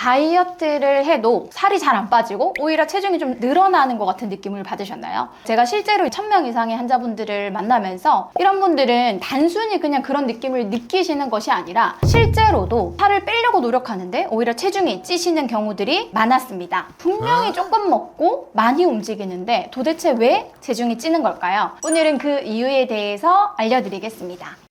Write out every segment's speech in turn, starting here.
다이어트를 해도 살이 잘 안 빠지고 오히려 체중이 좀 늘어나는 것 같은 느낌을 받으셨나요? 제가 실제로 1000명 이상의 환자분들을 만나면서 이런 분들은 단순히 그냥 그런 느낌을 느끼시는 것이 아니라 실제로도 살을 빼려고 노력하는데 오히려 체중이 찌시는 경우들이 많았습니다. 분명히 조금 먹고 많이 움직이는데 도대체 왜 체중이 찌는 걸까요? 오늘은 그 이유에 대해서 알려드리겠습니다.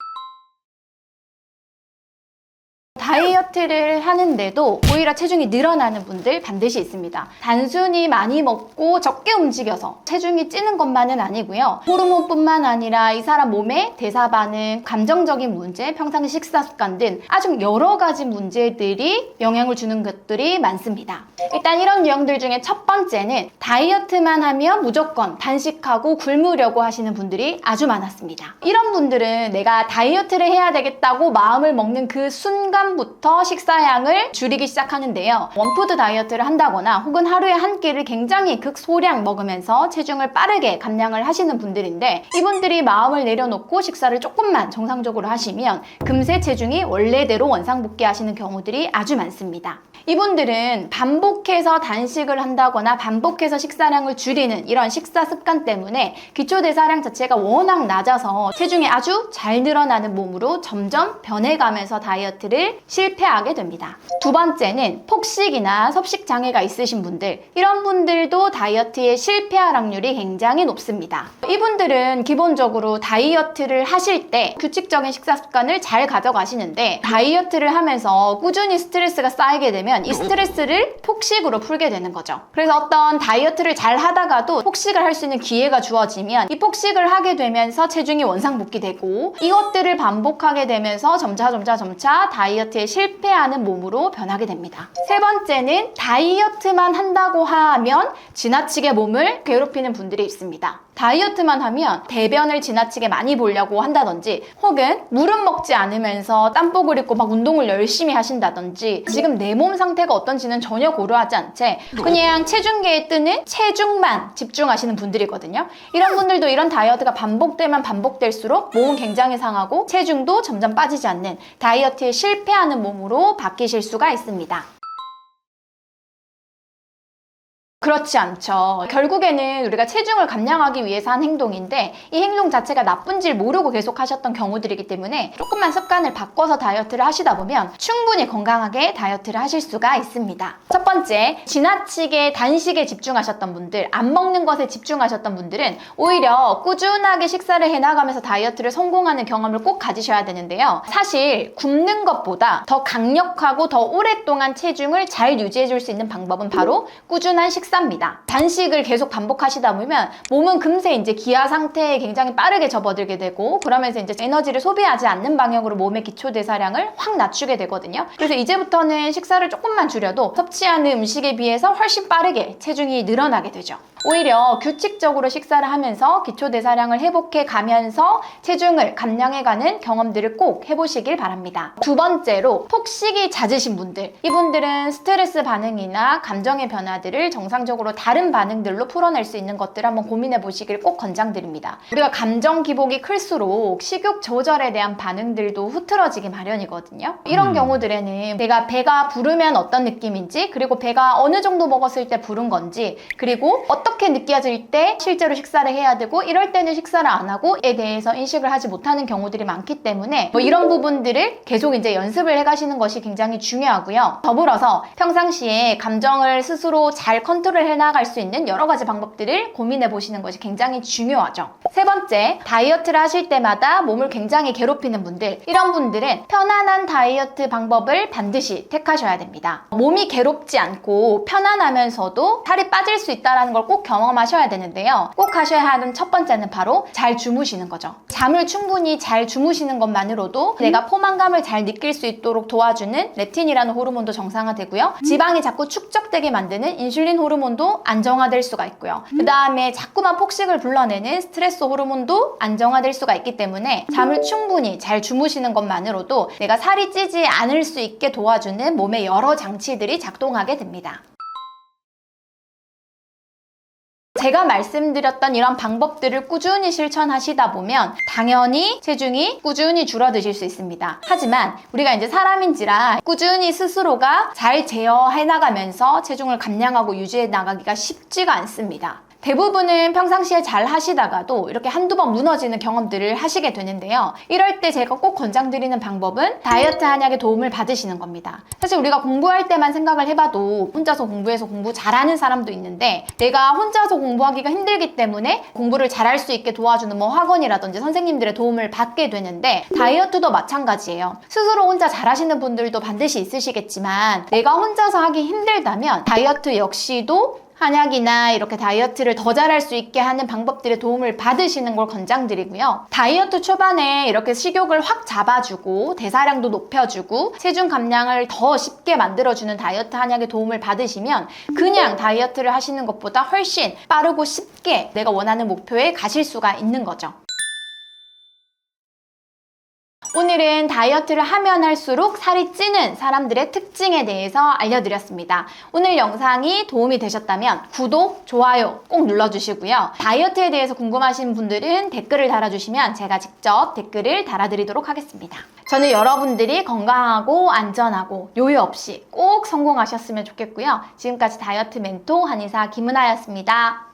다이어트를 하는데도 오히려 체중이 늘어나는 분들 반드시 있습니다. 단순히 많이 먹고 적게 움직여서 체중이 찌는 것만은 아니고요. 호르몬뿐만 아니라 이 사람 몸의 대사 반응, 감정적인 문제, 평상시 식사 습관 등 아주 여러 가지 문제들이 영향을 주는 것들이 많습니다. 일단 이런 유형들 중에 첫 번째는 다이어트만 하면 무조건 단식하고 굶으려고 하시는 분들이 아주 많았습니다. 이런 분들은 내가 다이어트를 해야 되겠다고 마음을 먹는 그 순간 부터 식사량을 줄이기 시작하는데요. 원푸드 다이어트를 한다거나 혹은 하루에 한 끼를 굉장히 극소량 먹으면서 체중을 빠르게 감량을 하시는 분들인데 이분들이 마음을 내려놓고 식사를 조금만 정상적으로 하시면 금세 체중이 원래대로 원상복귀 하시는 경우들이 아주 많습니다. 이분들은 반복해서 단식을 한다거나 반복해서 식사량을 줄이는 이런 식사 습관 때문에 기초대사량 자체가 워낙 낮아서 체중이 아주 잘 늘어나는 몸으로 점점 변해가면서 다이어트를 실패하게 됩니다. 두 번째는 폭식이나 섭식 장애가 있으신 분들 이런 분들도 다이어트에 실패할 확률이 굉장히 높습니다. 이분들은 기본적으로 다이어트를 하실 때 규칙적인 식사 습관을 잘 가져가시는데 다이어트를 하면서 꾸준히 스트레스가 쌓이게 되면 이 스트레스를 폭식으로 풀게 되는 거죠. 그래서 어떤 다이어트를 잘 하다가도 폭식을 할 수 있는 기회가 주어지면 이 폭식을 하게 되면서 체중이 원상복귀되고 이것들을 반복하게 되면서 점차 점차 점차 다이어트 에 실패하는 몸으로 변하게 됩니다. 세 번째는 다이어트만 한다고 하면 지나치게 몸을 괴롭히는 분들이 있습니다. 다이어트만 하면 대변을 지나치게 많이 보려고 한다든지 혹은 물은 먹지 않으면서 땀복을 입고 막 운동을 열심히 하신다든지 지금 내 몸 상태가 어떤지는 전혀 고려하지 않채 그냥 체중계에 뜨는 체중만 집중하시는 분들이거든요. 이런 분들도 이런 다이어트가 반복되면 반복될수록 몸은 굉장히 상하고 체중도 점점 빠지지 않는 다이어트에 실패하는 몸으로 바뀌실 수가 있습니다. 그렇지 않죠. 결국에는 우리가 체중을 감량하기 위해서 한 행동인데 이 행동 자체가 나쁜지를 모르고 계속 하셨던 경우들이기 때문에 조금만 습관을 바꿔서 다이어트를 하시다 보면 충분히 건강하게 다이어트를 하실 수가 있습니다. 첫 번째, 지나치게 단식에 집중하셨던 분들, 안 먹는 것에 집중하셨던 분들은 오히려 꾸준하게 식사를 해나가면서 다이어트를 성공하는 경험을 꼭 가지셔야 되는데요. 사실 굶는 것보다 더 강력하고 더 오랫동안 체중을 잘 유지해 줄 수 있는 방법은 바로 꾸준한 식사 식사입니다. 단식을 계속 반복하시다 보면 몸은 금세 이제 기아 상태에 굉장히 빠르게 접어들게 되고 그러면서 이제 에너지를 소비하지 않는 방향으로 몸의 기초 대사량을 확 낮추게 되거든요. 그래서 이제부터는 식사를 조금만 줄여도 섭취하는 음식에 비해서 훨씬 빠르게 체중이 늘어나게 되죠. 오히려 규칙적으로 식사를 하면서 기초 대사량을 회복해 가면서 체중을 감량해 가는 경험들을 꼭 해보시길 바랍니다. 두 번째로 폭식이 잦으신 분들 이분들은 스트레스 반응이나 감정의 변화들을 정상적으로 다른 반응들로 풀어낼 수 있는 것들 한번 고민해 보시길 꼭 권장드립니다. 우리가 감정 기복이 클수록 식욕 조절에 대한 반응들도 흐트러지기 마련이거든요. 이런 음. 경우들에는 내가 배가 부르면 어떤 느낌인지 그리고 배가 어느 정도 먹었을 때 부른 건지 그리고 어떻게 느껴질 때 실제로 식사를 해야 되고 이럴 때는 식사를 안 하고에 대해서 인식을 하지 못하는 경우들이 많기 때문에 뭐 이런 부분들을 계속 이제 연습을 해 가시는 것이 굉장히 중요하고요. 더불어서 평상시에 감정을 스스로 잘 컨트롤 해 나갈 수 있는 여러 가지 방법들을 고민해 보시는 것이 굉장히 중요하죠. 세 번째, 다이어트를 하실 때마다 몸을 굉장히 괴롭히는 분들 이런 분들은 편안한 다이어트 방법을 반드시 택하셔야 됩니다. 몸이 괴롭지 않고 편안하면서도 살이 빠질 수 있다는 걸 꼭 경험하셔야 되는데요. 꼭 하셔야 하는 첫 번째는 바로 잘 주무시는 거죠. 잠을 충분히 잘 주무시는 것만으로도 내가 포만감을 잘 느낄 수 있도록 도와주는 레틴이라는 호르몬도 정상화되고요. 지방이 자꾸 축적되게 만드는 인슐린 호르몬도 안정화될 수가 있고요. 그 다음에 자꾸만 폭식을 불러내는 스트레스 호르몬도 안정화될 수가 있기 때문에 잠을 충분히 잘 주무시는 것만으로도 내가 살이 찌지 않을 수 있게 도와주는 몸의 여러 장치들이 작동하게 됩니다. 제가 말씀드렸던 이런 방법들을 꾸준히 실천하시다 보면 당연히 체중이 꾸준히 줄어드실 수 있습니다. 하지만 우리가 이제 사람인지라 꾸준히 스스로가 잘 제어해 나가면서 체중을 감량하고 유지해 나가기가 쉽지가 않습니다. 대부분은 평상시에 잘 하시다가도 이렇게 한두 번 무너지는 경험들을 하시게 되는데요. 이럴 때 제가 꼭 권장드리는 방법은 다이어트 한약의 도움을 받으시는 겁니다. 사실 우리가 공부할 때만 생각을 해봐도 혼자서 공부해서 공부 잘하는 사람도 있는데 내가 혼자서 공부하기가 힘들기 때문에 공부를 잘할 수 있게 도와주는 뭐 학원이라든지 선생님들의 도움을 받게 되는데 다이어트도 마찬가지예요. 스스로 혼자 잘하시는 분들도 반드시 있으시겠지만 내가 혼자서 하기 힘들다면 다이어트 역시도 한약이나 이렇게 다이어트를 더 잘할 수 있게 하는 방법들의 도움을 받으시는 걸 권장드리고요. 다이어트 초반에 이렇게 식욕을 확 잡아주고 대사량도 높여주고 체중 감량을 더 쉽게 만들어주는 다이어트 한약의 도움을 받으시면 그냥 다이어트를 하시는 것보다 훨씬 빠르고 쉽게 내가 원하는 목표에 가실 수가 있는 거죠. 오늘은 다이어트를 하면 할수록 살이 찌는 사람들의 특징에 대해서 알려드렸습니다. 오늘 영상이 도움이 되셨다면 구독, 좋아요 꼭 눌러주시고요. 다이어트에 대해서 궁금하신 분들은 댓글을 달아주시면 제가 직접 댓글을 달아드리도록 하겠습니다. 저는 여러분들이 건강하고 안전하고 요요 없이 꼭 성공하셨으면 좋겠고요. 지금까지 다이어트 멘토 한의사 김은아였습니다.